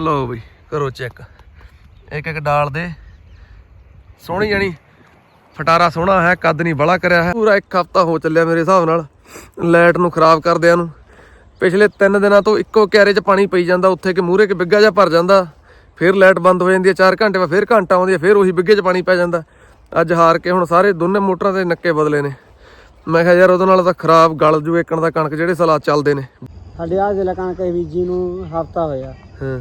ਲਓ ਬਈ ਕਰੋ ਚੈੱਕ ਇੱਕ ਇੱਕ ਡਾਲ ਦੇ। ਸੋਹਣੀ ਜਾਣੀ। ਫਟਾਰਾ ਸੋਹਣਾ ਹੈ ਕੱਦ ਨਹੀਂ ਬੜਾ ਕਰਿਆ ਹੈ। ਪੂਰਾ ਇੱਕ ਹਫਤਾ ਹੋ ਚੱਲਿਆ ਮੇਰੇ ਹਿਸਾਬ ਨਾਲ। ਲਾਈਟ ਨੂੰ ਖਰਾਬ ਕਰਦਿਆਂ ਨੂੰ। ਪਿਛਲੇ 3 ਦਿਨਾਂ ਤੋਂ ਇੱਕੋ ਕਿਆਰੇ 'ਚ ਪਾਣੀ ਪਈ ਜਾਂਦਾ ਉੱਥੇ ਕਿ ਮੂਹਰੇ ਕਿ ਬਿੱਗਾ ਜਿਹਾ ਭਰ ਜਾਂਦਾ। ਫਿਰ ਲਾਈਟ ਬੰਦ ਹੋ ਜਾਂਦੀ ਹੈ 4 ਘੰਟੇ ਬਾਅਦ ਫਿਰ ਘੰਟਾ ਆਉਂਦੀ ਹੈ ਫਿਰ ਉਹੀ ਬਿੱਗੇ 'ਚ ਪਾਣੀ ਪੈ ਜਾਂਦਾ। ਅੱਜ ਹਾਰ ਕੇ ਹੁਣ ਸਾਰੇ ਦੋਨੇ ਮੋਟਰਾਂ ਦੇ ਨੱਕੇ ਬਦਲੇ ਨੇ। ਮੈਂ ਕਿਹਾ ਯਾਰ ਉਹਦੇ ਨਾਲ ਤਾਂ ਖਰਾਬ ਗਲ ਜੂ ਏਕਣ ਦਾ ਕਣਕ ਜਿਹੜੇ ਸਲਾਦ ਚੱਲਦੇ ਨੇ। ਸਾਡੇ ਆ ਜ਼ਿਲ੍ਹਾ ਕਣਕ ਬੀਜੀ ਨੂੰ ਹਫਤਾ ਹੋਇਆ। ਹਾਂ।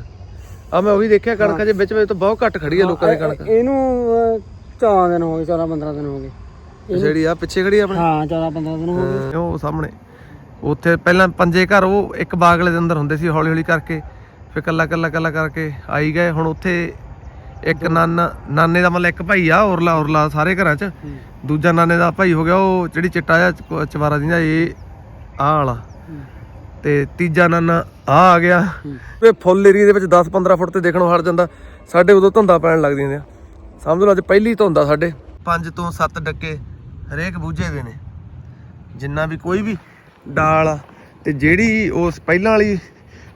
ਆ ਮੈਂ ਉਹ ਵੀ ਦੇਖਿਆ ਕਣਕਾਂ ਦੇ ਵਿੱਚ ਵਿੱਚ ਤਾਂ ਬਹੁਤ ਘੱਟ ਖੜੀ ਹੈ ਲੋਕਾਂ ਦੀ ਕਣਕ। ਇਹਨੂੰ 14 ਦਿਨ ਹੋ ਗਏ 14 15 ਦਿਨ ਹੋ ਗਏ। ਜਿਹੜੀ ਆ ਪਿੱਛੇ ਖੜੀ ਆ ਆਪਣੇ? ਹਾਂ 14 15 ਦਿਨ ਹੋ ਗਏ। ਉਹ ਸਾਹਮਣੇ। ਉੱਥੇ ਪਹਿਲਾਂ ਪੰਜੇ ਘਰ ਉਹ ਇੱਕ ਬਾਗਲੇ ਦੇ ਅੰਦਰ ਹੁੰਦੇ ਸੀ ਹੌਲੀ ਹੌਲੀ ਕਰਕੇ। ਫਿਰ ਕੱਲਾ ਕੱਲਾ ਕੱਲਾ ਕਰਕੇ ਆਈ ਗਏ। ਹੁਣ ਉੱਥੇ ਇੱਕ ਨਾਨਾ ਨਾਨੇ ਦਾ ਮਤਲਬ ਇੱਕ ਭਾਈ ਆ ਔਰਲਾ ਔਰਲਾ ਸਾਰੇ ਘਰਾਂ 'ਚ। ਦੂਜਾ ਨਾਨੇ ਦਾ ਭਾਈ ਹੋ ਗਿਆ ਉਹ ਜਿਹੜੀ ਚਿੱਟਾ ਜਿਹਾ ਚਵਾਰਾ ਦਿੰਦਾ ਇਹ ਆਹ ਵਾਲਾ। ਤੇ ਤੀਜਾ ਨਾਨਾ ਆ ਆ ਗਿਆ। ਇਹ ਫੁੱਲ ਏਰੀਆ ਦੇ ਵਿੱਚ 10-15 ਫੁੱਟ ਤੇ ਦੇਖਣੋਂ ਹਟ ਜਾਂਦਾ। ਸਾਡੇ ਉਦੋਂ ਧੁੰਦਾ ਪੈਣ ਲੱਗ ਜਾਂਦੀਆਂ। ਸਮਝ ਲਓ ਅੱਜ ਪਹਿਲੀ ਧੁੰਦਾ ਸਾਡੇ। 5 ਤੋਂ 7 ਡੱਕੇ ਹਰੇਕ ਬੂਝੇ ਦੇ ਨੇ। ਜਿੰਨਾ ਵੀ ਕੋਈ ਵੀ ਡਾਲ ਤੇ ਜਿਹੜੀ ਉਸ ਪਹਿਲਾਂ ਵਾਲੀ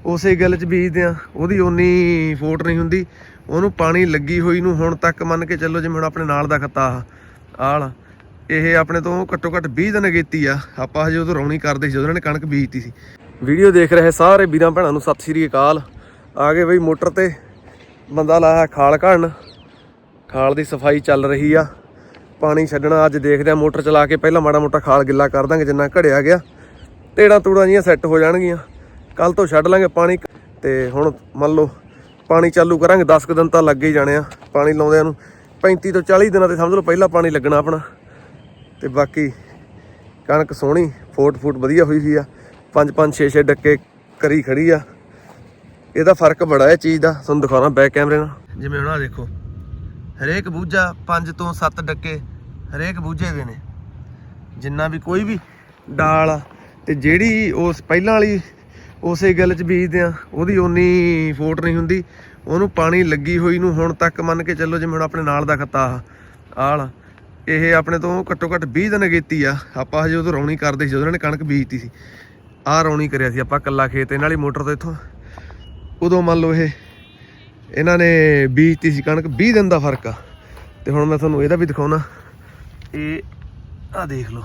ਉਸੇ ਗੱਲ 'ਚ ਬੀਜਦੇ ਆ, ਉਹਦੀ ਓਨੀ ਫੋਟ ਨਹੀਂ ਹੁੰਦੀ। ਉਹਨੂੰ ਪਾਣੀ ਲੱਗੀ ਹੋਈ ਨੂੰ ਹੁਣ ਤੱਕ ਮੰਨ ਕੇ ਚੱਲੋ ਜਿਵੇਂ ਹੁਣ ਆਪਣੇ ਨਾਲ ਦਾ ਖੱਤਾ ਆ ਆਲ ਇਹ ਆਪਣੇ ਤੋਂ ਘੱਟੋ ਘੱਟ 20 ਦਿਨ ਅਗੇਤੀ ਆ। ਆਪਾਂ ਹਜੇ ਉਦੋਂ ਰੌਣੀ ਕਰਦੇ ਸੀ, ਜਦੋਂ ਇਹਨਾਂ ਨੇ ਕਣਕ ਬੀਜਤੀ ਸੀ। ਵੀਡੀਓ ਦੇਖ ਰਹੇ ਸਾਰੇ ਵੀਰਾਂ ਭੈਣਾਂ ਨੂੰ ਸਤਿ ਸ਼੍ਰੀ ਅਕਾਲ। ਆ ਗਏ ਬਈ ਮੋਟਰ ਤੇ। ਬੰਦਾ ਲਾਇਆ ਖਾਲ ਘੜਨ। ਖਾਲ ਦੀ ਸਫ਼ਾਈ ਚੱਲ ਰਹੀ ਆ। ਪਾਣੀ ਛੱਡਣਾ ਅੱਜ ਦੇਖਦੇ ਆ ਮੋਟਰ ਚਲਾ ਕੇ। ਪਹਿਲਾਂ ਮਾੜਾ ਮੋਟਾ ਖਾਲ ਗਿੱਲਾ ਕਰ ਦਾਂਗੇ ਜਿੰਨਾ ਘੜਿਆ ਗਿਆ। ਤੇੜਾਂ ਤੂੜਾਂ ਜੀਆਂ ਸੈੱਟ ਹੋ ਜਾਣਗੀਆਂ। ਕੱਲ ਤੋਂ ਛੱਡ ਲਾਂਗੇ ਪਾਣੀ। ਤੇ ਹੁਣ ਮੰਨ ਲਓ ਪਾਣੀ ਚਾਲੂ ਕਰਾਂਗੇ। 10 ਕੁ ਦਿਨ ਤਾਂ ਲੱਗੇ ਹੀ ਜਾਣੇ ਆ ਪਾਣੀ ਲਾਉਂਦਿਆਂ ਨੂੰ। 35 ਤੋਂ 40 ਦਿਨਾਂ ਤੇ ਸਮਝ ਲਓ ਪਹਿਲਾਂ ਪਾਣੀ ਲੱਗਣਾ ਆਪਣਾ। ਤੇ ਬਾਕੀ ਕਣਕ ਸੋਹਣੀ, ਫੋਟ ਫੂਟ ਵਧੀਆ ਹੋਈ ਸੀ ਆ। 5 5 6 6 ਡੱਕੇ ਕਰੀ ਖੜੀ ਆ। ਇਹਦਾ ਫ਼ਰਕ ਬੜਾ ਹੈ ਚੀਜ਼ ਦਾ। ਤੁਹਾਨੂੰ ਦਿਖਾਉਣਾ ਬੈਕ ਕੈਮਰੇ ਨਾਲ। ਜਿਵੇਂ ਹੁਣ ਆ ਦੇਖੋ। ਹਰੇਕ ਬੂਝਾ 5 ਤੋਂ 7 ਡੱਕੇ ਹਰੇਕ ਬੂਝੇ ਦੇ ਨੇ। ਜਿੰਨਾ ਵੀ ਕੋਈ ਵੀ ਡਾਲ ਤੇ ਜਿਹੜੀ ਉਸ ਪਹਿਲਾਂ ਵਾਲੀ ਉਸੇ ਗੱਲ 'ਚ ਬੀਜਦੇ ਆ, ਉਹਦੀ ਓਨੀ ਫੋਟ ਨਹੀਂ ਹੁੰਦੀ। ਉਹਨੂੰ ਪਾਣੀ ਲੱਗੀ ਹੋਈ ਨੂੰ ਹੁਣ ਤੱਕ ਮੰਨ ਕੇ ਚੱਲੋ, ਜਿਵੇਂ ਹੁਣ ਆਪਣੇ ਨਾਲ ਦਾ ਖੱਤਾ ਆਲ ਇਹ ਆਪਣੇ ਤੋਂ ਘੱਟੋ ਘੱਟ 20 ਦਿਨ ਅਗੇਤੀ ਆ। ਆਪਾਂ ਹਜੇ ਉਦੋਂ ਰੌਣੀ ਕਰਦੇ ਸੀ ਉਹਨਾਂ ਨੇ ਕਣਕ ਬੀਜਤੀ ਸੀ। ਆਹ ਰੌਣੀ ਕਰਿਆ ਸੀ ਆਪਾਂ ਕੱਲਾ ਖੇਤ, ਇਹਨਾਂ ਵਾਲੀ ਮੋਟਰ ਤੋਂ ਇੱਥੋਂ। ਉਦੋਂ ਮੰਨ ਲਓ ਇਹ, ਇਹਨਾਂ ਨੇ ਬੀਜਤੀ ਸੀ ਕਣਕ 20 ਦਿਨ ਦਾ ਫ਼ਰਕ ਆ। ਤੇ ਹੁਣ ਮੈਂ ਤੁਹਾਨੂੰ ਇਹਦਾ ਵੀ ਦਿਖਾਉਣਾ। ਇਹ ਆ ਦੇਖ ਲਓ,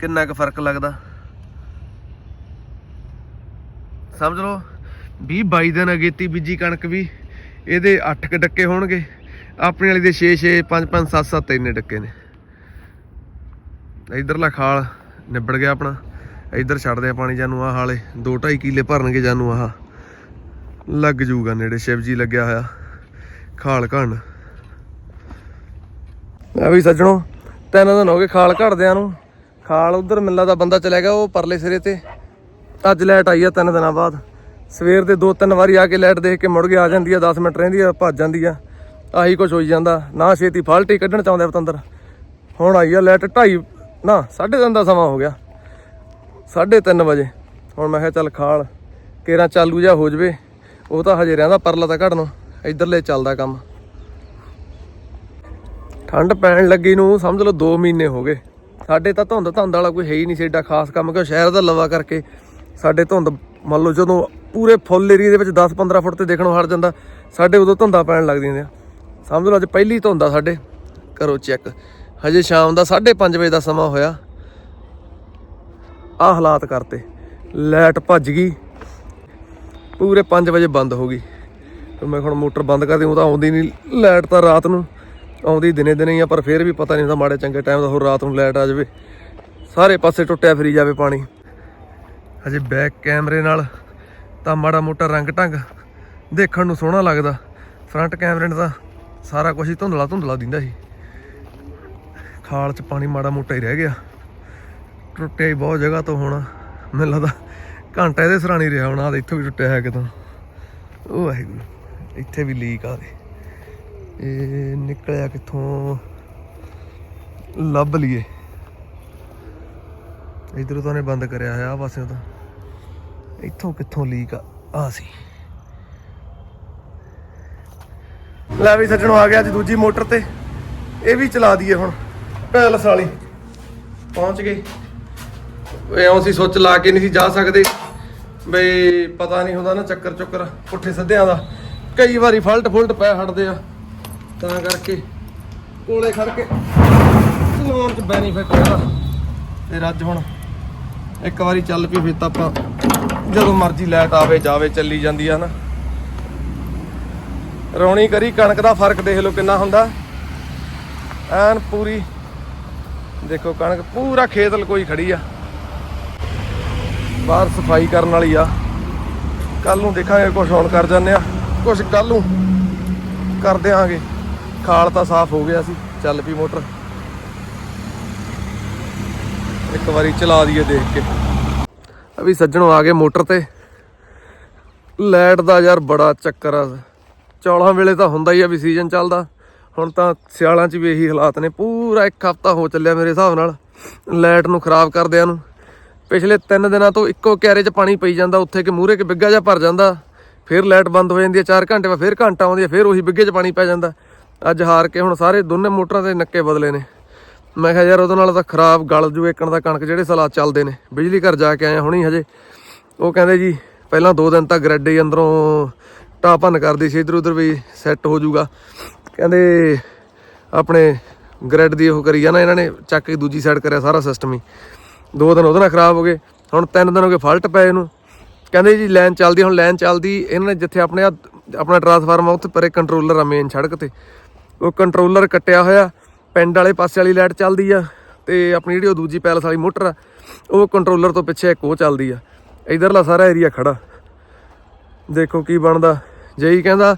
ਕਿੰਨਾ ਕੁ ਫ਼ਰਕ ਲੱਗਦਾ। ਸਮਝ ਲਓ 20 22 ਦਿਨ ਅਗੇਤੀ ਬੀਜੀ ਕਣਕ ਵੀ, ਇਹਦੇ 8 ਕ ਡੱਕੇ ਹੋਣਗੇ। ਆਪਣੇ ਵਾਲੀ ਦੇ 6 6 5 5 7 7 ਇੰਨੇ ਡੱਕੇ ਨੇ। ਇਧਰਲਾ ਖਾਲ ਨਿਬੜ ਗਿਆ ਆਪਣਾ। ਇੱਧਰ ਛੱਡਦੇ ਆ ਪਾਣੀ ਜਾਨੂੰ, ਆਹ ਹਾਲੇ 2 2.5 ਕਿਲੇ ਭਰਨਗੇ ਜਾਨੂੰ ਆਹ। ਲੱਗ ਜੂਗਾ ਨੇੜੇ ਸ਼ਿਵ ਜੀ ਲੱਗਿਆ ਹੋਇਆ, ਖਾਲ ਘਣ। ਮੈਂ ਵੀ ਸੱਜਣੋ, ਤਿੰਨ ਦਿਨ ਹੋ ਗਏ ਖਾਲ ਘੜਦਿਆਂ ਨੂੰ। ਖਾਲ ਉਧਰ ਮਿੱਲਾ ਦਾ ਬੰਦਾ ਚਲੇ ਗਿਆ, ਉਹ ਪਰਲੇ ਸਿਰੇ ਤੇ। ਅੱਜ ਲਾਈਟ ਆਈ ਆ ਤਿੰਨ ਦਿਨਾਂ ਬਾਅਦ। ਸਵੇਰ ਦੇ ਦੋ ਤਿੰਨ ਵਾਰੀ ਆ ਕੇ ਲਾਈਟ ਦੇਖ ਕੇ ਮੁੜ ਕੇ ਆ ਜਾਂਦੀ ਆ 10 ਮਿੰਟ ਰਹਿੰਦੀ ਆ, ਭੱਜ ਜਾਂਦੀ ਆ। ਆਹੀ ਕੁਝ ਹੋਈ ਜਾਂਦਾ। ਨਾ ਛੇਤੀ ਫਾਲਟੀ ਕੱਢਣ ਚਾਹੁੰਦੇ ਪਤੰਦਰ। ਹੁਣ ਆਈ ਆ ਲਾਈਟ 2:30 ਨਾ 3:30 ਦਾ ਸਮਾਂ ਹੋ ਗਿਆ। 3:30 ਵਜੇ। ਹੁਣ ਮੈਂ ਕਿਹਾ ਚੱਲ ਖਾਲ, ਕੇਰਾ ਚਾਲੂ ਜਾ ਹੋ ਜਵੇ। ਉਹ ਤਾਂ ਹਜੇ ਰਹਿੰਦਾ ਪਰਲਾ ਤਾਂ ਘੜਨ ਇਧਰਲੇ ਚੱਲਦਾ ਕੰਮ। ਠੰਡ ਪੈਣ ਲੱਗੀ ਨੂੰ ਸਮਝ ਲਓ 2 ਮਹੀਨੇ ਹੋ ਗਏ। ਸਾਡੇ ਤਾਂ ਧੁੰਦ, ਧੰਦ ਵਾਲਾ ਕੋਈ ਹੈ ਹੀ ਨਹੀਂ ਸੀ ਏਡਾ ਖਾਸ ਕੰਮ ਕਿ ਸ਼ਹਿਰ ਦਾ ਲਵਾ ਕਰਕੇ ਸਾਡੇ ਧੁੰਦ ਮੰਨ ਲਓ ਜਦੋਂ ਪੂਰੇ ਫੁੱਲ ਏਰੀਆ ਦੇ ਵਿੱਚ 10-15 ਫੁੱਟ ਤੇ ਦੇਖਣੋਂ ਹਟ ਜਾਂਦਾ, ਸਾਡੇ ਉਦੋਂ ਧੁੰਦਾਂ ਪੈਣ ਲੱਗਦੀਆਂ ਜਾਂਦੀਆਂ। ਸਮਝ ਲਓ ਅੱਜ ਪਹਿਲੀ ਧੁੰਦ ਆ ਸਾਡੇ। ਕਰੋ ਚੈੱਕ। ਹਜੇ ਸ਼ਾਮ ਦਾ 5:30 ਵਜੇ ਦਾ ਸਮਾਂ ਹੋਇਆ। ਆ ਹਾਲਾਤ ਕਰਤੇ। ਲਾਈਟ ਭੱਜ ਗਈ। ਪੂਰੇ 5 ਵਜੇ ਬੰਦ ਹੋ ਗਈ। ਤੇ ਮੈਂ ਹੁਣ ਮੋਟਰ ਬੰਦ ਕਰ ਦਿਉ ਤਾਂ ਆਉਂਦੀ ਨਹੀਂ। ਲਾਈਟ ਤਾਂ ਰਾਤ ਨੂੰ ਆਉਂਦੀ ਦਿਨੇ ਦਿਨੇ ਹੀ ਆ, ਪਰ ਫਿਰ ਵੀ ਪਤਾ ਨਹੀਂ ਹੁੰਦਾ ਮਾੜੇ ਚੰਗੇ ਟਾਈਮ ਦਾ ਹੋਰ ਰਾਤ ਨੂੰ ਲਾਈਟ ਆ ਜਾਵੇ। ਸਾਰੇ ਪਾਸੇ ਟੁੱਟਿਆ ਫਿਰੀ ਜਾਵੇ ਪਾਣੀ। ਹਜੇ ਬੈਕ ਕੈਮਰੇ ਨਾਲ ਤਾਂ ਮਾੜਾ ਮੋਟਾ ਰੰਗ ਢੰਗ ਦੇਖਣ ਨੂੰ ਸੋਹਣਾ ਲੱਗਦਾ। ਫਰੰਟ ਕੈਮਰੇ ਨਾਲ ਤਾਂ ਸਾਰਾ ਕੁਝ ਹੀ ਧੁੰਦਲਾ ਧੁੰਦਲਾ ਦਿੰਦਾ ਸੀ। ਖਾਲ 'ਚ ਪਾਣੀ ਮਾੜਾ ਮੋਟਾ ਹੀ ਰਹਿ ਗਿਆ। ਟੁੱਟਿਆ ਹੀ ਬਹੁਤ ਜਗ੍ਹਾ ਤੋਂ ਹੋਣਾ। ਮੈਨੂੰ ਲੱਗਦਾ ਘੰਟਾ ਇਹਦੇ ਸਰਾਣੀ ਰਿਹਾ ਹੋਣਾ, ਆਹ ਇੱਥੋਂ ਵੀ ਟੁੱਟਿਆ ਹੈ ਕਿਤੋਂ। ਉਹ ਵਾਹਿਗੁਰੂ, ਇੱਥੇ ਵੀ ਲੀਕ ਆ ਦੇ ਇਹ ਨਿਕਲਿਆ ਕਿੱਥੋਂ? ਲੱਭ ਲਈਏ। ਇਧਰੋਂ ਤਾਂ ਨੇ ਬੰਦ ਕਰਿਆ ਹੋਇਆ ਆ ਪਾਸਿਓਂ ਤਾਂ। ਇੱਥੋਂ ਕਿੱਥੋਂ ਲੀਕ ਆ ਸੀ। ਲੈ ਵੀ ਸੱਜਣੋ, ਆ ਗਿਆ ਅੱਜ ਦੂਜੀ ਮੋਟਰ ਤੇ। ਇਹ ਵੀ ਚਲਾ ਦਈਏ ਹੁਣ, ਪੈਲਸ ਵਾਲੀ। ਪਹੁੰਚ ਗਏ। ਓਏ ਸੀ ਸੋਚ ਲਾ ਕੇ ਨਹੀਂ ਸੀ ਜਾ ਸਕਦੇ। ਬਈ ਪਤਾ ਨਹੀਂ ਹੁੰਦਾ ਨਾ ਚੱਕਰ ਚੁੱਕਰ, ਪੁੱਠੇ ਸਿੱਧਿਆਂ ਦਾ। ਕਈ ਵਾਰੀ ਫਲਟ ਫੁਲਟ ਪੈ ਹਟਦੇ ਆ। ਤਾਂ ਕਰਕੇ ਕੋਲੇ ਖੜ ਕੇ ਚਲਾਉਣ ਚ ਬੈਨੀਫਿਟ ਹੈਗਾ। ਤੇ ਰੱਜ ਹੁਣ ਇੱਕ ਵਾਰੀ ਚੱਲ ਪਈ, ਫਿਰ ਤਾਂ ਆਪਾਂ ਜਦੋਂ ਮਰਜ਼ੀ ਲਾਈਟ ਆਵੇ, ਜਾਵੇ, ਚੱਲੀ ਜਾਂਦੀ ਆ ਨਾ। ਰੌਣੀ ਕਰੀ, ਕਣਕ ਦਾ ਫ਼ਰਕ ਦੇਖ ਲਓ ਕਿੰਨਾ ਹੁੰਦਾ। ਐਨ ਪੂਰੀ ਦੇਖੋ ਕਣਕ, ਪੂਰਾ ਖੇਤ ਲਕੋਈ ਖੜੀ ਆ। ਬਾਹਰ ਸਫ਼ਾਈ ਕਰਨ ਵਾਲੀ ਆ। ਕੱਲ ਨੂੰ ਦੇਖਾਂਗੇ ਕੁਝ ਹੁਣ ਕਰ ਜਾਂਦੇ ਆ। ਕੁਝ ਕੱਲ ਨੂੰ ਕਰ ਦਿਆਂਗੇ। ਖਾਲ ਤਾਂ ਸਾਫ਼ ਹੋ ਗਿਆ ਸੀ। ਚੱਲ ਪਈ ਮੋਟਰ। ਇੱਕ ਵਾਰੀ ਚਲਾ ਦਈਏ ਦੇਖ ਕੇ। ਅਭੀ ਸੱਜਣੋਂ ਆ ਗਏ ਮੋਟਰ ਤੇ। ਲਾਈਟ ਦਾ ਯਾਰ ਬੜਾ ਚੱਕਰ ਆ। ਚੌਲਾਂ ਵੇਲੇ ਤਾਂ ਹੁੰਦਾ ਹੀ ਆ ਵੀ ਸੀਜ਼ਨ ਚੱਲਦਾ। ਹੁਣ ਤਾਂ ਸਿਆਲਾਂ 'ਚ ਵੀ ਇਹੀ ਹਾਲਾਤ ਨੇ। ਪੂਰਾ ਇੱਕ ਹਫਤਾ ਹੋ ਚੱਲਿਆ ਮੇਰੇ ਹਿਸਾਬ ਨਾਲ। ਲਾਈਟ ਨੂੰ ਖਰਾਬ ਕਰਦਿਆਂ ਨੂੰ। ਪਿਛਲੇ 3 ਦਿਨਾਂ ਤੋਂ ਇੱਕੋ ਕਿਆਰੇ 'ਚ ਪਾਣੀ ਪਈ ਜਾਂਦਾ, ਉੱਥੇ ਕਿ ਮੂਹਰੇ ਕਿ ਬਿੱਗਾ ਜਿਹਾ ਭਰ ਜਾਂਦਾ। ਫਿਰ ਲਾਈਟ ਬੰਦ ਹੋ ਜਾਂਦੀ ਹੈ 4 ਘੰਟੇ ਬਾਅਦ ਫਿਰ ਘੰਟਾ ਆਉਂਦੀ ਹੈ, ਫਿਰ ਉਹੀ ਬਿੱਗੇ 'ਚ ਪਾਣੀ ਪੈ ਜਾਂਦਾ। ਅੱਜ ਹਾਰ ਕੇ ਹੁਣ ਸਾਰੇ ਦੋਨੇ ਮੋਟਰਾਂ ਦੇ ਨੱਕੇ ਬਦਲੇ ਨੇ। ਮੈਂ ਕਿਹਾ ਯਾਰ ਉਹਦੇ ਨਾਲ ਤਾਂ ਖਰਾਬ ਗਲ ਜੂ, ਏਕਣ ਦਾ ਕਣਕ ਜਿਹੜੇ ਸਲਾਦ ਚੱਲਦੇ ਨੇ। ਬਿਜਲੀ ਘਰ ਜਾ ਕੇ ਆਇਆ ਹੁਣੀ ਹਜੇ। ਉਹ ਕਹਿੰਦੇ ਜੀ, ਪਹਿਲਾਂ 2 ਦਿਨ ਤੱਕ ਗ੍ਰੈਡ ਹੀ ਅੰਦਰੋਂ ਟਾ ਭੰਨ ਕਰਦੀ ਸੀ, ਇਧਰ ਉਧਰ ਵੀ ਸੈੱਟ ਹੋ ਜਾਊਗਾ ਕਹਿੰਦੇ ਆਪਣੇ ਗ੍ਰੈਡ ਦੀ ਉਹ ਕਰੀ ਆ ਨਾ, ਇਹਨਾਂ ਨੇ ਚੱਕ ਕੇ ਦੂਜੀ ਸਾਈਡ ਕਰਿਆ ਸਾਰਾ ਸਿਸਟਮ ਹੀ। ਦੋ ਦਿਨ ਉਹਦੇ ਨਾਲ ਖਰਾਬ ਹੋ ਗਏ, ਹੁਣ ਤਿੰਨ ਦਿਨ ਹੋ ਗਏ ਫਾਲਟ ਪਏ ਇਹਨੂੰ। ਕਹਿੰਦੇ ਜੀ ਲਾਈਨ ਚੱਲਦੀ, ਹੁਣ ਲਾਈਨ ਚੱਲਦੀ, ਇਹਨਾਂ ਨੇ ਜਿੱਥੇ ਆਪਣੇ ਆਪਣਾ ਟਰਾਂਸਫਾਰਮ ਆ, ਉੱਥੇ ਪਰੇ ਕੰਟਰੋਲਰ ਆ ਮੇਨ ਸੜਕ ਤੇ। ਉਹ ਕੰਟਰੋਲਰ ਕੱਟਿਆ ਹੋਇਆ, ਪਿੰਡ ਵਾਲੇ ਪਾਸੇ ਵਾਲੀ ਲਾਈਟ ਚੱਲਦੀ ਆ, ਤੇ ਆਪਣੀ ਜਿਹੜੀ ਉਹ ਦੂਜੀ ਪੈਲਸ ਵਾਲੀ ਮੋਟਰ ਆ, ਉਹ ਕੰਟਰੋਲਰ ਤੋਂ ਪਿੱਛੇ ਇੱਕ ਉਹ ਚੱਲਦੀ ਆ। ਇਧਰਲਾ ਸਾਰਾ ਏਰੀਆ ਖੜਾ। ਦੇਖੋ ਕੀ ਬਣਦਾ। ਜੇਈ ਕਹਿੰਦਾ,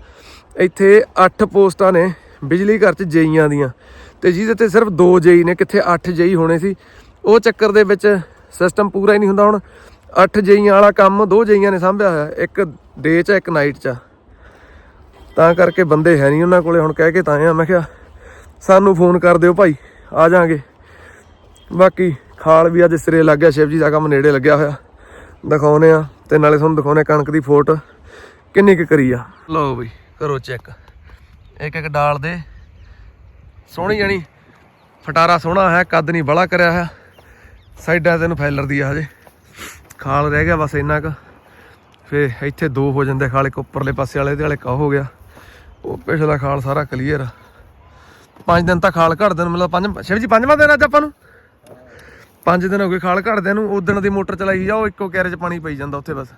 ਇੱਥੇ 8 ਪੋਸਟਾਂ ਨੇ, ਬਿਜਲੀ ਘਰ ਚ ਜੇਈਆਂ ਦੀਆਂ। ਤੇ ਜਿਹਦੇ ਤੇ ਸਿਰਫ 2 ਜੇਈ ਨੇ, ਕਿੱਥੇ 8 ਜੇਈ ਹੋਣੇ ਸੀ। ਉਹ ਚੱਕਰ ਦੇ ਵਿੱਚ ਸਿਸਟਮ ਪੂਰਾ ਹੀ ਨਹੀਂ ਹੁੰਦਾ ਹੁਣ। 8 ਜਈਆਂ ਵਾਲਾ ਕੰਮ ਦੋ ਜਈਆਂ ਨੇ ਸਾਂਭਿਆ ਹੋਇਆ। ਇੱਕ ਡੇ ਚ, ਇੱਕ ਨਾਈਟ ਚ। ਆ। ਤਾਂ ਕਰਕੇ ਬੰਦੇ ਹੈ ਨਹੀਂ ਉਹਨਾਂ ਕੋਲੇ। ਹੁਣ ਕਹਿ ਕੇ ਤਾਂ ਆ ਮੈਂ ਕਿਹਾ, ਸਾਨੂੰ ਫੋਨ ਕਰ ਦਿਓ ਭਾਈ, ਆ ਜਾਾਂਗੇ। ਬਾਕੀ ਖਾਲ ਵੀ ਅੱਜ ਸਿਰੇ ਲੱਗ ਗਿਆ। ਸ਼ਿਵ ਜੀ ਦਾ ਕੰਮ ਨੇੜੇ ਲੱਗਿਆ ਹੋਇਆ। ਦਿਖਾਉਨੇ ਆ ਤੇ ਨਾਲੇ ਤੁਹਾਨੂੰ ਦਿਖਾਉਨੇ ਕਣਕ ਦੀ ਫੋਟ। ਕਿੰਨੀ ਕੁ ਕਰੀ ਆ। ਲਓ ਬਈ, ਕਰੋ ਚੈੱਕ ਇੱਕ ਇੱਕ ਡਾਲ ਦੇ। ਸੋਹਣੀ ਜਾਣੀ। ਫਟਾਰਾ ਸੋਹਣਾ ਹੈ, ਕੱਦ ਨਹੀਂ ਬੜਾ ਕਰਿਆ ਹੋਇਆ। ਸਾਈਡਾਂ ਤੇ ਨੂੰ ਫੈਲਰ ਦੀ ਆ ਹਜੇ। ਖਾਲ ਰਹਿ ਗਿਆ ਬਸ ਇੰਨਾ ਕੁ। ਫੇ ਇੱਥੇ ਦੋ ਹੋ ਜਾਂਦੇ ਖਾਲ ਇੱਕ ਉੱਪਰਲੇ ਪਾਸੇ ਵਾਲੇ ਤੇ ਵਾਲੇ ਕਾ ਹੋ ਗਿਆ। ਉਹ ਪਿਛਲਾ ਖਾਲ ਸਾਰਾ ਕਲੀਅਰ ਆ। ਪੰਜ ਦਿਨ ਤਾਂ ਖਾਲ ਘੜਦੇ ਨੂੰ ਮਤਲਬ ਪੰਜ ਸ਼ਿਵ ਜੀ ਪੰਜਵਾਂ ਦਿਨ ਅੱਜ ਆਪਾਂ ਨੂੰ? ਪੰਜ ਦਿਨ ਹੋ ਗਏ ਖਾਲ ਘੜਦਿਆਂ ਨੂੰ ਉਦਣ ਦੀ ਮੋਟਰ ਚਲਾਈ ਜਾਓ ਇੱਕੋ ਕੈਰੇ 'ਚ ਪਾਣੀ ਪਈ ਜਾਂਦਾ ਉੱਥੇ ਬਸ।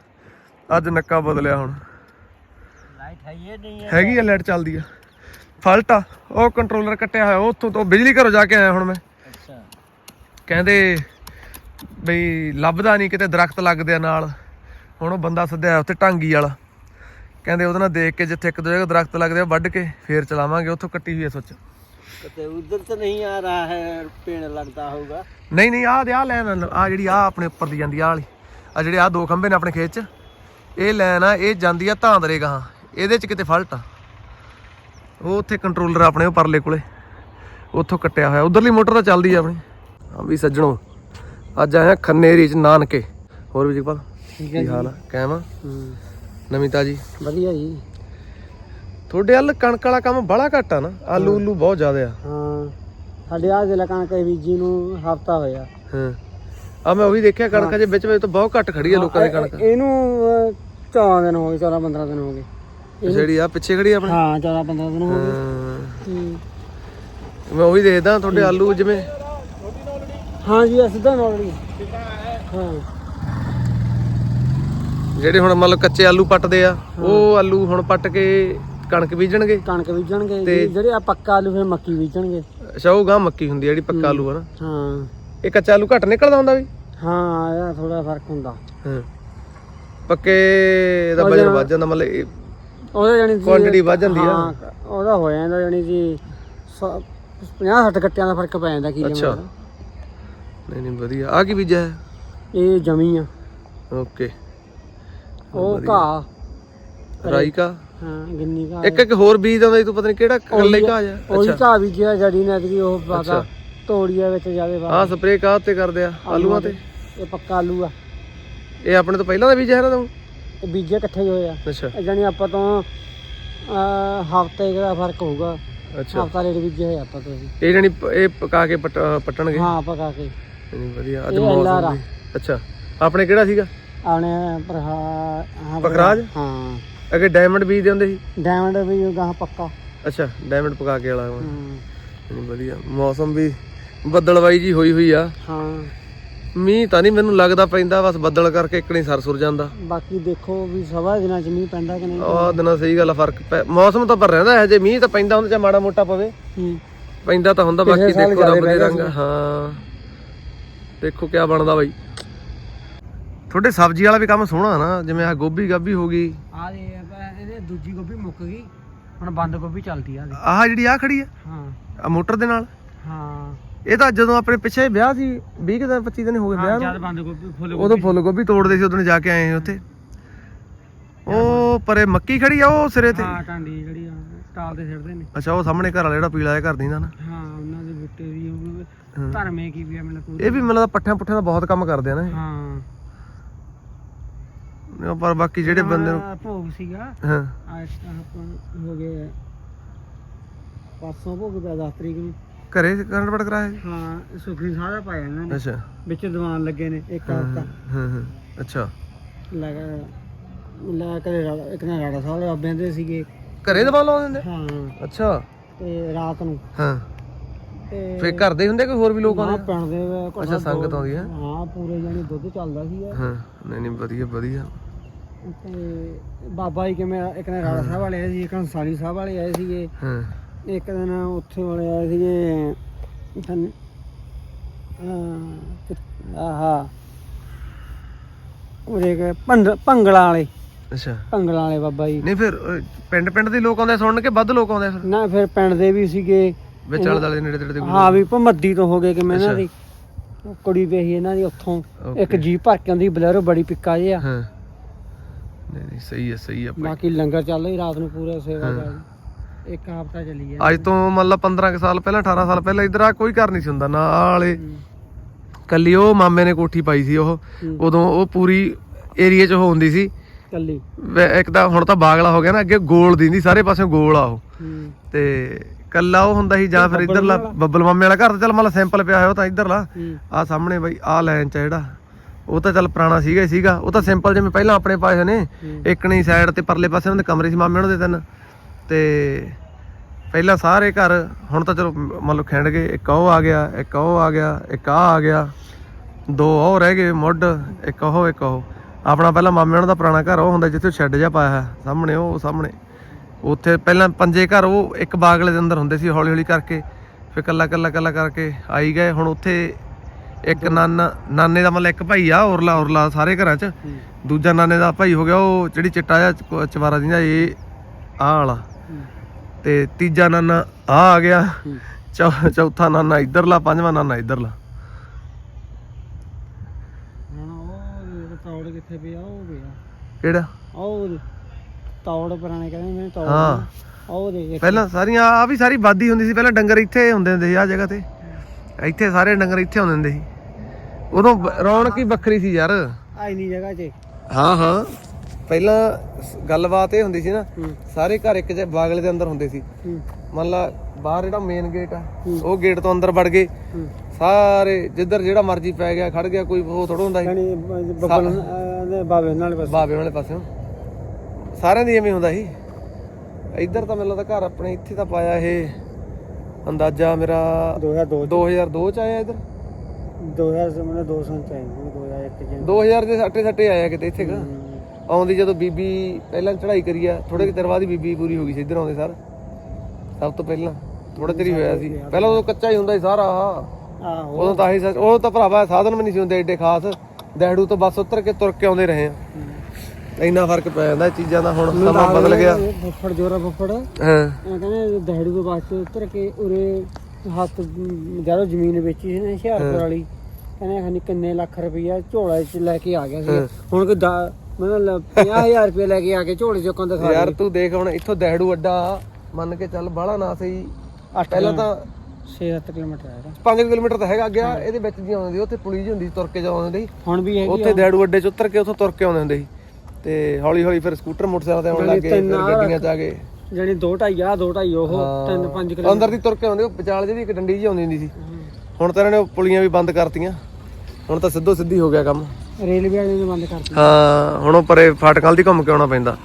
ਅੱਜ ਨੱਕਾ ਬਦਲਿਆ ਹੁਣ। ਲਾਈਟ ਹੈ ਇਹ ਨਹੀਂ ਹੈਗੀ ਆ ਲਾਈਟ ਚੱਲਦੀ ਆ। ਫਾਲਟ ਆ ਉਹ ਕੰਟਰੋਲਰ ਕੱਟਿਆ ਹੋਇਆ ਉੱਥੋਂ ਤੋਂ ਬਿਜਲੀ ਘਰੋਂ ਜਾ ਕੇ ਆਇਆ ਹੁਣ ਮੈਂ। ਅੱਛਾ। ਕਹਿੰਦੇ ਬਈ ਲੱਭਦਾ ਨਹੀਂ ਕਿਤੇ ਦਰਖਤ ਲੱਗਦੇ ਆ ਨਾਲ। ਹੁਣ ਉਹ ਬੰਦਾ ਸੱਦਿਆ ਉੱਥੇ ਟਾਂਗੀ ਵਾਲਾ। ਕਹਿੰਦੇ ਉਹਦੇ ਨਾਲ ਦੇਖ ਕੇ ਜਿੱਥੇ ਇੱਕ ਦੋ ਜਗ੍ਹਾ ਦਰਖਤ ਲੱਗਦੇ ਆ ਵੱਢ ਕੇ ਫੇਰ ਚਲਾਵਾਂਗੇ ਉੱਥੋਂ ਕੱਟੀ ਹੋਈ ਆ ਸੁੱਚ। ਕਿਤੇ ਉਧਰ ਤਾਂ ਨਹੀਂ ਆ ਰਹਾ ਹੈ ਪੇੜ ਲੱਗਦਾ ਹੋਊਗਾ। ਨਹੀਂ ਨਹੀਂ ਆਹ ਦੇ ਆਹ ਲੈਨ ਆ ਜਿਹੜੀ ਆ ਆਪਣੇ ਉੱਪਰ ਦੀ ਜਾਂਦੀ ਆ ਵਾਲੀ। ਆ ਜਿਹੜੇ ਆ ਦੋ ਖੰਭੇ ਨੇ ਆਪਣੇ ਖੇਤ 'ਚ ਇਹ ਲੈਨ ਆ ਇਹ ਜਾਂਦੀ ਆ ਧਾਂਦਰੇ ਗਾਹਾਂ। ਇਹਦੇ 'ਚ ਕਿਤੇ ਫਲਟ ਆ। ਉਹ ਉੱਥੇ ਕੰਟਰੋਲਰ ਆਪਣੇ ਉਹ ਪਰਲੇ ਕੋਲੇ। ਉੱਥੋਂ ਕੱਟਿਆ ਹੋਇਆ ਉਧਰਲੀ ਮੋਟਰ ਤਾਂ ਚੱਲਦੀ ਆ ਆਪਣੀ। ਹਾਂ ਵੀ ਸੱਜਣੋ ਅੱਜ ਆਇਆ ਖੰਨੇਰੀ 'ਚ ਨਾਨਕੇ। ਹੋਰ ਵੀ ਜਗਪਾਲ? ਠੀਕ ਹੈ ਕੀ ਹਾਲ ਆ? ਕਾਇਮ ਆ? ਹੂੰ। ਨਵੀਂ ਤਾਜੀ ਵਧੀਆ ਜੀ। ਤੁਹਾਡੇ ਵੱਲ ਕਣਕ ਵਾਲਾ ਕੰਮ ਬੜਾ ਘੱਟ ਆ ਨਾ। ਆਲੂ ਉਲੂ ਬਹੁਤ ਜ਼ਿਆਦਾ ਆ। ਹਾਂ। ਸਾਡੇ ਆ ਜ਼ਿਲ੍ਹਾ ਕਣਕ ਬੀਜੀ ਨੂੰ ਹਫਤਾ ਹੋਇਆ। ਹਾਂ। ਆ ਮੈਂ ਉਹ ਵੀ ਦੇਖਿਆ ਕਣਕਾਂ ਦੇ ਵਿੱਚ ਵਿੱਚ ਤਾਂ ਬਹੁਤ ਘੱਟ ਖੜੀ ਆ ਲੋਕਾਂ ਦੀ ਕਣਕ। ਇਹਨੂੰ 14 ਦਿਨ ਹੋ ਗਏ 14 15 ਦਿਨ ਹੋ ਗਏ। ਜਿਹੜੀ ਆ ਪਿੱਛੇ ਖੜੀ ਆ ਆਪਣੇ? ਹਾਂ 14 15 ਦਿਨ ਹੋ ਗਏ। ਮੈਂ ਉਹ ਵੀ ਦੇਖਦਾ ਤੁਹਾਡੇ ਆਲੂ ਜਿਵੇਂ ਹਾਂ ਜੀ ਅਸੀਂ ਤਾਂ ਨੋੜੀ ਹਾਂ। ਜਿਹੜੇ ਹੁਣ ਮੰਨ ਲਓ ਕੱਚੇ ਆਲੂ ਪੱਟਦੇ ਆ ਉਹ ਆਲੂ ਹੁਣ ਪੱਟ ਕੇ ਕਣਕ ਬੀਜਣਗੇ? ਕਣਕ ਬੀਜਣਗੇ ਜੀ, ਜਿਹੜੇ ਆ ਪੱਕਾ ਆਲੂ ਫਿਰ ਮੱਕੀ ਬੀਜਣਗੇ। ਅੱਛਾ ਉਹ ਗਾਂ ਮੱਕੀ ਹੁੰਦੀ ਆ ਜਿਹੜੀ ਪੱਕਾ ਆਲੂ ਆ ਨਾ। ਹਾਂ ਇਹ ਕੱਚਾ ਆਲੂ ਘੱਟ ਨਿਕਲਦਾ ਹੁੰਦਾ ਵੀ? ਹਾਂ ਇਹਦਾ ਥੋੜਾ ਫ਼ਰਕ ਹੁੰਦਾ। ਹਾਂ। ਪੱਕੇ ਦਾ ਵਜਨ ਵੱਧ ਜਾਂਦਾ ਮਤਲਬ ਇਹ ਉਹਦਾ ਜਾਨੀ ਜੀ ਕੁਆਂਟੀਟੀ ਵੱਧ ਜਾਂਦੀ ਆ। ਹਾਂ ਉਹਦਾ ਹੋ ਜਾਂਦਾ ਜਾਨੀ ਜੀ 50 60 ਗੱਟਿਆਂ ਦਾ ਫ਼ਰਕ ਪੈ ਜਾਂਦਾ ਕਿਲੇ ਅੱਛਾ। ਨਹੀਂ ਨਹੀਂ ਵਧੀਆ। ਆ ਕੀ ਬੀਜਿਆ ਹੈ? ਇਹ ਜਮੀ ਆ। ਓਕੇ ਉਹ ਘਾਹ। ਰਾਈ ਕਾ ਹਾਂ ਗਿੰਨੀ ਘਾਹ। ਇੱਕ ਇੱਕ ਹੋਰ ਬੀਜ ਆਉਂਦਾ ਸੀ, ਤੂੰ ਪਤਾ ਨਹੀਂ ਕਿਹੜਾ ਕੱਲੇ ਕਾ ਆ ਉਹੀ ਘਾਹ ਵੀ ਜਿਹੜਾ ਜੜੀ ਨੇ ਦੀ ਉਹ ਪਾਤਾ ਅੱਛਾ। ਤੋੜੀਆ ਵਿੱਚ ਜਾਵੇ ਬਾਹਰ ਆ ਸਪਰੇਅ ਕਾ ਤੇ ਕਰਦੇ ਆ? ਆਲੂਆਂ ਤੇ। ਇਹ ਪੱਕਾ ਆਲੂ ਆ। ਇਹ ਆਪਣੇ ਤੋਂ ਪਹਿਲਾਂ ਦਾ ਬੀਜਿਆ ਹੈ ਨਾ ਤੂੰ? ਇਹ ਬੀਜੇ ਇਕੱਠੇ ਹੀ ਹੋਏ ਆ। ਅੱਛਾ। ਇਹ ਜਾਨੀ ਆਪਾਂ ਤੋਂ ਹਫ਼ਤੇ ਦਾ ਫ਼ਰਕ ਹੋਊਗਾ। ਅੱਛਾ। ਹਫਤਾ ਰੇਟ ਬੀਜੇ ਹੋਏ ਆਪਾਂ ਤੋਂ। ਇਹ ਜਣੀ ਇਹ ਪਕਾ ਕੇ ਪੱਟ- ਪੱਟਣਗੇ? ਹਾਂ ਪਕਾ ਕੇ। ਨਹੀਂ ਵਧੀਆ। ਅੱਜ ਇਹ ਮੌਸਮ LR ਆ। ਵੀ ਅੱਛਾ। ਆਪਣੇ ਕਿਹੜਾ ਸੀਗਾ? ਆਪਣੇ ਪ੍ਰਹਾ ਹਾਂ ਪਖਰਾਜ? ਹਾਂ। ਅੱਗੇ ਡਾਇਮੰਡ ਬੀਜਦੇ ਹੁੰਦੇ ਸੀ? ਡਾਇਮੰਡ ਵੀ ਗਾਹ ਪੱਕਾ। ਅੱਛਾ ਡਾਇਮੰਡ ਪਕਾ ਕੇ ਵਾਲਾ। ਹੂੰ। ਨਹੀਂ ਵਧੀਆ। ਮੌਸਮ ਵੀ ਬੱਦਲਵਾਈ ਜੀ ਹੋਈ ਹੋਈ ਆ। ਹਾਂ। ਮੀਂਹ ਤਾਂ ਨਹੀਂ ਮੈਨੂੰ ਲੱਗਦਾ ਪੈਂਦਾ ਬਸ ਬੱਦਲ ਕਰਕੇ ਇੱਕ ਨਹੀਂ ਸਰਸੁਰ ਜਾਂਦਾ। ਬਾਕੀ ਦੇਖੋ ਵੀ ਸਵਾ ਦਿਨਾਂ ਚ ਮੀਂਹ ਪੈਂਦਾ ਕਿ ਨਹੀਂ ਆਹ ਦਿਨਾਂ ਸਹੀ ਗੱਲ ਆ ਫ਼ਰਕ ਪੈ- ਮੌਸਮ ਤਾਂ ਪਰ ਰਹਿੰਦਾ ਹੈ ਜੇ ਮੀਂਹ ਤਾਂ ਪੈਂਦਾ ਹੁੰਦਾ ਚਾਹੇ ਮਾੜਾ ਮੋਟਾ ਪਵੇ। ਹੂੰ। ਪੈਂਦਾ ਤਾਂ ਹੁੰਦਾ ਬਾਕੀ ਦੇਖੋ ਰੱਬ ਦੇ ਰੰਗ ਹਾਂ। ਦੇਖੋ ਕਿਆ ਬਣਦਾ ਬਾਈ। ਤੁਹਾਡੇ ਸਬਜ਼ੀ ਵਾਲਾ ਵੀ ਕੰਮ ਸੋਹਣਾ ਨਾ ਜਿਵੇਂ ਆ ਗੋਭੀ ਗਾਭੀ ਹੋ ਗਈ। ਆ ਦੇ ਇਹਦੇ ਦੂਜੀ ਗੋਭੀ ਮੁੱਕ ਗਈ ਹੁਣ ਬੰਦ ਗੋਭੀ ਚੱਲਦੀ ਆ ਆਹ ਜਿਹੜੀ ਆ ਖੜੀ ਆ? ਹਾਂ। ਆ ਮੋਟਰ ਦੇ ਨਾਲ? ਹਾਂ। ਇਹ ਤਾਂ ਜਦੋਂ ਆਪਣੇ ਪਿੱਛੇ ਵਿਆਹ ਸੀ 20 ਕੁ ਦਿਨ 25 ਦਿਨ ਹੋ ਗਏ ਵਿਆਹ ਨੂੰ। ਜਦ ਬੰਦ ਗੋਭੀ ਫੁੱਲ ਉਦੋਂ ਫੁੱਲ ਗੋਭੀ ਤੋੜਦੇ ਸੀ ਉਦੋਂ ਜਾ ਕੇ ਆਏ ਉੱਥੇ। ਉਹ ਪਰੇ ਮੱਕੀ ਖੜੀ ਆ ਉਹ ਸਿਰੇ ਤੇ। ਹਾਂ ਟਾਂਡੀ ਜਿਹੜੀ ਆ ਟਾਲ ਤੇ ਛੱਡਦੇ ਨੇ। ਅੱਛਾ ਉਹ ਸਾਹਮਣੇ ਘਰ ਵਾਲਾ ਜਿਹੜਾ ਪੀਲਾ ਜਿਹਾ ਘਰ ਦੀ ਨਾ। ਹਾਂ ਉਹਨਾਂ ਦੇ ਬੁੱਟੇ ਵੀ ਹਾਂ। ਧਰਮੇ ਕੀ ਵੀ ਆ ਮੈਨੂੰ ਇਹ ਵੀ ਮੈਨੂੰ ਲੱਗਦਾ ਪੱਠਿਆਂ ਪੁੱਠਿਆਂ ਦਾ ਬਹੁਤ ਕੰਮ ਕਰਦੇ ਆ ਨਾ ਹਾਂ। ਇਹ। ਪਰ ਬਾਕੀ ਜਿਹੜੇ ਬੰਦੇ ਨੂੰ ਭੋਗ ਸੀਗਾ। ਹਾਂ। ਅੱਜ ਆਪਾਂ ਹੋ ਗਏ ਪਰਸੋਂ ਭੋਗ ਪਿਆ 10 ਤਰੀਕ ਨੂੰ। ਘਰੇ ਕਰੰਟ ਪੜ ਕਰਾਇਆ ਜੀ ਹਾਂ ਸੁਖੀ ਸਾਹ ਦਾ ਪਾਇਆ ਇਹਨਾਂ ਨੇ। ਅੱਛਾ। ਵਿੱਚ ਦੀਵਾਨ ਲੱਗੇ ਨੇ ਇੱਕ ਹਾਂ ਹਫ਼ਤਾ ਹਾਂ ਹਾਂ। ਅੱਛਾ। ਲਗਾ ਲਾ ਕੇ ਰਾੜਾ- ਇੱਕ ਨਾ ਰਾੜਾ ਸਾਹਿਬ ਦੇ ਸੀਗੇ। ਘਰੇ ਦਵਾ ਲਾਉਂਦੇ ਹਾਂ। ਅੱਛਾ। ਤੇ ਰਾਤ ਨੂੰ। ਹਾਂ। ਤੇ ਫੇਰ ਘਰ ਦੇ ਹੁੰਦੇ ਕੋਈ ਹੋਰ ਵੀ ਲੋਕ ਆਉਂਦੇ? ਪਿੰਡ ਦੇ ਅੱਛਾ ਸੰਗਤ ਆਉਂਦੀ ਹੈ। ਹਾਂ ਪੂਰੇ ਜਾਨੀ ਦੁੱਧ ਚੱਲਦਾ ਸੀਗਾ ਹਾਂ ਨਹੀਂ ਨਹੀਂ ਵਧੀਆ ਵਧੀਆ। ਤੇ ਬਾਬਾ ਜੀ ਕਿਵੇਂ ਇੱਕ ਨੇ ਰਾੜਾ ਸਾਹਿਬ ਵਾਲੇ ਆਏ ਸੀ ਇੱਕ ਹੰਸਾਲੀ ਸਾਹਿਬ ਵਾਲੇ ਆਏ ਸੀਗੇ। ਹਾਂ। ਇੱਕ ਦਿਨ ਉੱਥੇ ਵਾਲੇ ਆਏ ਸੀਗੇ ਧੰਨ- ਅਹ ਆਹਾ ਉਰੇ ਕੇ ਭੰਡ ਭੰਗਲਾਂ ਵਾਲੇ। ਅੱਛਾ। ਭੰਗਲਾਂ ਵਾਲੇ ਬਾਬਾ ਜੀ। ਨਹੀਂ ਫਿਰ ਪਿੰਡ ਪਿੰਡ ਦੇ ਲੋਕ ਆਉਂਦੇ ਸੁਣਨ ਕੇ ਵੱਧ ਲੋਕ ਆਉਂਦੇ ਫਿਰ? ਨਾ ਫਿਰ ਪਿੰਡ ਦੇ ਵੀ ਸੀਗੇ। ਵਿੱਚ ਆਲੇ ਦੁਆਲੇ ਦੇ ਨੇੜੇ ਤੇੜੇ ਦੇ ਹਾਂ ਵੀ ਭਮੱਦੀ ਤੋਂ ਹੋ ਗਏ ਕਿ ਮੈਂ ਇਹਨਾਂ। ਦੀ ਉਹ ਕੁੜੀ ਵੇਹੀ ਇਹਨਾਂ ਦੀ ਉੱਥੋਂ। ਇੱਕ Okay. ਜੀਪ ਭਰ ਕੇ ਆਉਂਦੀ ਬਲੈਰੋ ਬੜੀ ਪਿੱਕਾ ਜਿਹਾ। ਹਾਂ। ਨਹੀਂ ਨਹੀਂ ਸਹੀ ਹੈ ਸਹੀ ਹੈ ਭਾਈ। ਬਾਕੀ ਲੰਗਰ ਚੱਲ ਰਹੀ ਰਾਤ ਨੂੰ ਪੂਰਾ ਸੇਵਾ ਕਰ ਇੱਕ ਹਫ਼ਤਾ ਚੱਲੀ ਹੈ ਅੱਜ ਤੋਂ ਮਤਲਬ 15 ਕੁ ਸਾਲ ਪਹਿਲਾਂ 18 ਸਾਲ ਪਹਿਲਾਂ ਇਧਰ ਆ ਕੋਈ ਘਰ ਨਹੀਂ ਸੀ ਹੁੰਦਾ। ਨਾਲੇ ਕੱਲੀ ਉਹ ਮਾਮੇ ਨੇ ਕੋਠੀ ਪਾਈ ਸੀ ਉਹ। ਉਦੋਂ ਉਹ ਪੂਰੀ ਏਰੀਏ 'ਚ ਉਹ ਹੁੰਦੀ ਸੀ। ਕੱਲੀ। ਇੱਕ ਤਾਂ ਹੁਣ ਤਾਂ ਬਾਗਲਾ ਹੋ ਗਿਆ ਨਾ ਅੱਗੇ ਗੋਲ ਦੀ ਨਹੀਂ ਸਾਰੇ ਪਾਸੇ ਗੋਲ ਆ ਉਹ। ਹੂੰ। ਤੇ ਕੱਲਾ ਉਹ ਹੁੰਦਾ ਸੀ ਜਾਂ ਫਿਰ ਇਧਰਲਾ? ਬੱਬਲ ਮਾਮੇ ਵਾਲਾ ਘਰ ਤਾਂ ਚੱਲ ਮਤਲਬ ਸਿੰਪਲ ਪਿਆ ਹੋਇਆ ਉਹ ਤਾਂ ਇਧਰਲਾ। ਆ ਸਾਹਮਣੇ ਬਈ ਆ ਲਾਈਨ 'ਚ ਜਿਹੜਾ। ਉਹ ਤਾਂ ਚੱਲ ਪੁਰਾਣਾ ਸੀਗਾ ਹੀ ਸੀਗਾ। ਉਹ ਤਾਂ ਸਿੰਪਲ ਜਿਵੇਂ ਪਹਿਲਾਂ ਆਪਣੇ ਪਾਏ ਹੋਏ ਨੇ। ਹੂੰ। ਇੱਕ ਨਹੀਂ ਸਾਈਡ ਤੇ ਪਰਲੇ ਪਾਸੇ ਉਹਨਾਂ ਦੇ ਕਮਰੇ ਸੀ ਮਾਮੇ ਉਹਨਾਂ ਦੇ ਤਿੰਨ। ਤੇ ਪਹਿਲਾਂ ਸਾਰੇ ਘਰ ਹੁਣ ਤਾਂ ਚਲੋ ਮ- ਮੰਨ ਲਓ ਖਿੰਡ ਗਏ। ਇੱਕ ਉਹ ਆ ਗਿਆ ਇੱਕ ਉਹ ਆ ਗਿਆ ਇੱਕ ਆ ਆ ਗਿਆ। ਦੋ ਉਹ ਰਹਿ ਗਏ ਮੁੱਢ ਇੱਕ ਉਹ ਇੱਕ ਉਹ। ਆਪਣਾ ਪਹਿਲਾਂ ਮਾਮੇ ਉਹਨਾਂ ਦਾ ਪੁਰਾਣਾ ਘਰ ਉਹ ਹੁੰਦਾ ਜਿੱਥੇ ਸ਼ੈੱਡ ਜਿਹਾ ਪਾਇਆ ਹੈ ਸਾਹਮਣੇ ਉਹ ਸਾਹਮਣੇ। ਉੱਥੇ ਪਹਿਲਾਂ ਪੰਜੇ ਘਰ ਉਹ ਇੱਕ ਬਾਗਲੇ ਦੇ ਅੰਦਰ ਹੁੰਦੇ ਸੀ ਹੌਲੀ ਹੌਲੀ ਕਰਕੇ ਫਿਰ ਕੱਲਾ ਕੱਲਾ ਕੱਲਾ ਕਰਕੇ ਆਈ ਗਏ। ਹੁਣ ਉੱਥੇ ਇੱਕ ਨਾਨਾ ਨਾਨੇ ਦਾ ਮਤਲਬ ਇੱਕ ਭਾਈ ਆ ਔਰਲਾ ਔਰਲਾ ਸਾਰੇ ਘਰਾਂ 'ਚ। ਦੂਜਾ ਨਾਨੇ ਦਾ ਭਾਈ ਹੋ ਗਿਆ ਉਹ ਜਿਹੜੀ ਚਿੱਟਾ ਜਿਹਾ ਚਵਾਰਾ ਜਿਹਾ ਇਹ ਆਹ ਵਾਲਾ। ਤੇ ਤੀਜਾ ਨਾਨਾ ਆ ਆ ਗਿਆ। ਚੌਥਾ ਨਾਨਾ ਇਧਰਲਾ ਪੰਜਵਾਂ ਨਾਨਾ ਇਧਰਲਾ। ਕਿੱਥੇ ਪਿਆ ਉਹ ਪਿਆ। ਕਿਹੜਾ? ਉਹ ਤੌੜ ਪੁਰਾਣੇ ਕਹਿੰਦੇ ਮੈਨੂੰ ਤੌੜ। ਹਾਂ। ਉਹ ਦੇ ਪਹਿਲਾਂ ਸਾਰੀਆਂ ਆ ਵੀ ਸਾਰੀ ਬਾਦੀ ਹੁੰਦੀ ਸੀ ਪਹਿਲਾਂ ਡੰਗਰ ਇੱਥੇ ਹੁੰਦੇ ਹੁੰਦੇ ਸੀ ਆ ਜਗ੍ਹਾ ਤੇ। ਇੱਥੇ ਸਾਰੇ ਡੰਗਰ ਇੱਥੇ ਹੁੰਦੇ ਹੁੰਦੇ ਸੀ। ਉਦੋਂ ਬ- ਰੌਣਕ ਹੀ ਵੱਖਰੀ ਸੀ ਯਾਰ। ਆ ਇੰਨੀ ਜਗ੍ਹਾ 'ਚ ਹਾਂ ਹਾਂ। ਪਹਿਲਾਂ ਸ- ਗੱਲਬਾਤ ਇਹ ਹੁੰਦੀ ਸੀ ਨਾ ਹੂੰ। ਸਾਰੇ ਘਰ ਇੱਕ ਜੇ ਬਾਗਲੇ ਦੇ ਅੰਦਰ ਹੁੰਦੇ ਸੀ। ਹੂੰ। ਮੰਨ ਲਾ ਬਾਹਰ ਜਿਹੜਾ ਮੇਨ ਗੇਟ ਆ। ਉਹ ਗੇਟ ਤੋਂ ਅੰਦਰ ਵੜ ਗਏ। ਹੂੰ। ਸਾਰੇ ਜਿੱਧਰ ਜਿਹੜਾ ਮਰਜ਼ੀ ਪੈ ਗਿਆ ਖੜ ਗਿਆ ਕੋਈ ਉਹ ਥੋੜਾ ਹੁੰਦਾ ਸੀ। ਯਾਨੀ ਬੱਬਲ ਦੇ ਬਾਬੇ ਨਾਲ ਬਸ। ਬਾਬੇ ਵਾਲੇ ਪਾਸੇ। ਸਾਰਿਆਂ ਦੀ ਐਵੇਂ ਹੁੰਦਾ ਸੀ। ਇੱਧਰ ਤਾਂ ਮੈਨੂੰ ਲੱਗਦਾ ਘਰ ਆਪਣੇ ਇੱਥੇ ਤਾਂ ਪਾਇਆ ਇਹ ਅੰਦਾਜ਼ਾ ਮੇਰਾ 2002 2002 ਚ। ਆਇਆ ਇੱਧਰ। 2000 ਸੇ ਮੈਨੂੰ 200 ਚਾਹੀਦੀ 2001 ਚ। 2000 ਦੇ ਸੱਟੇ ਸੱਟੇ ਆਇਆ ਕਿਤੇ ਇੱਥੇ ਕਾ ਆਉਂਦੀ ਜਦੋਂ ਬੀਬੀ ਪਹਿਲਾਂ ਚੜ੍ਹਾਈ ਕਰੀ ਆ ਥੋੜੇ ਕਿ ਬਾਅਦ ਹੀ ਬੀਬੀ ਪੂਰੀ ਹੋ ਗਈ ਸੀ ਇੱਧਰ ਆਉਂਦੇ ਸਰ। ਸਭ ਤੋਂ ਪਹਿਲਾਂ ਥੋੜਾ ਹੀ ਹੋਇਆ ਸੀ। ਪਹਿਲਾਂ ਉਦੋਂ ਕੱਚਾ ਹੀ ਹੁੰਦਾ ਸੀ ਸਾਰਾ ਆਹੋ। ਉਦੋਂ ਤਾਂ ਹੀ ਉਹ ਤਾਂ ਭਰਾਵਾ ਸਾਧਨ ਵੀ ਨਹੀਂ ਸੀ ਹੁੰਦੇ ਏਡੇ ਖਾਸ। ਦਹਿੜੂ ਤੋਂ ਬੱਸ ਉਤਰ ਕੇ ਤੁਰ ਕੇ ਆਉਂਦੇ ਰਹੇ ਆ। ਇੰਨਾ ਫ਼ਰਕ ਪੈ ਜਾਂਦਾ ਇਹ ਚੀਜ਼ਾਂ ਦਾ ਹੁਣ ਸਮਾਂ ਬਦਲ ਗਿਆ। ਫੁੱਫੜ ਜੋਰਾ ਫੁੱਫੜ ਹਾਂ। ਕਹਿੰਦੇ ਦਹੜੂ ਤੋਂ ਬਾਅਦ ਚ ਉਤਰ ਕੇ ਉਰੇ ਹੱਥ ਜਦੋਂ ਜ਼ਮੀਨ ਵੇਚੀ ਸੀ ਨਾ ਹੁਸ਼ਿਆਰਪੁਰ ਵਾਲੀ ਕਹਿੰਦੇ ਖਨੀ ਕਿੰਨੇ ਲੱਖ ਰੁਪਈਆ ਝੋਲਾ ਚ ਲੈ ਕੇ ਆ ਗਿਆ ਸੀ। ਹੁਣ ਦਾ- ਮੈਨੂੰ 50000 ਰੁਪਏ ਲੈ ਕੇ ਆ ਕੇ ਝੋਲੇ ਚੋਂ ਦਿਖਾ ਯਾਰ ਤੂੰ ਦੇਖ ਹੁਣ ਇੱਥੋਂ ਦਹਿੜੂ ਅੱਡਾ ਮੰਨ ਕੇ ਚੱਲ ਬਾਹਲਾ ਨਾ ਸਹੀ। ਪਹਿਲਾਂ ਤਾਂ 6-7 ਕਿਲੋਮੀਟਰ ਹੈ ਇਹਦਾ। 5 ਕਿਲੋਮੀਟਰ ਤਾਂ ਹੈਗਾ ਗਿਆ ਇਹਦੇ ਵਿੱਚ ਦੀ ਆਉਂਦੀ ਉੱਥੇ ਪੁਲੀ ਜੀ ਹੁੰਦੀ ਤੁਰ ਕੇ ਜਾਂਦੇ ਸੀ ਹੁਣ ਵੀ ਹੈਗੀ ਉੱਥੇ ਦਹਿੜੂ ਅੱਡੇ 'ਚ ਉਤਰ ਕੇ ਉੱਥੋਂ ਤੁਰ ਕੇ ਆਉਂਦੇ ਹੁੰਦੇ ਸੀ। ਤੇ ਹੌਲੀ ਹੌਲੀ ਫਿਰ ਸਕੂਟਰ ਮੋਟਰਸਾਈਕਲ ਤੇ ਆਉਣ ਲੱਗ ਫਿਰ ਗੱਡੀਆਂ 'ਚ ਆ ਗਏ। ਜਾਨੀ 2.5 ਆ 2.5 ਉਹ 3-5 ਕਿਲੋਮੀਟਰ ਅੰਦਰ ਦੀ ਤੁਰ ਕੇ ਆਉਂਦੇ ਉਹ ਵਿਚਾਲੇ ਜਿਹੜੀ ਇੱਕ ਡੰਡੀ ਜੀ ਆਉਂਦੀ ਹੁੰਦੀ ਸੀ। ਹੁਣ ਤਾਂ ਇਹਨਾਂ ਨੇ ਪੁਲੀਆਂ ਵੀ ਬੰਦ ਕਰਤੀਆਂ। ਹੁਣ ਤਾਂ ਸਿੱਧੋ ਸਿੱਧੀ ਹੋ ਗਿਆ ਕੰਮ। ਰੇਲਵੇ ਵਾਲੇ ਨੇ ਬੰਦ ਕਰਤੀ। ਹਾਂ ਹੁਣ ਉਹ ਪਰੇ ਫਾਟਕਾਂ ਦੀ ਘੁੰਮ ਕੇ ਆਉਣਾ ਪੈਂਦਾ।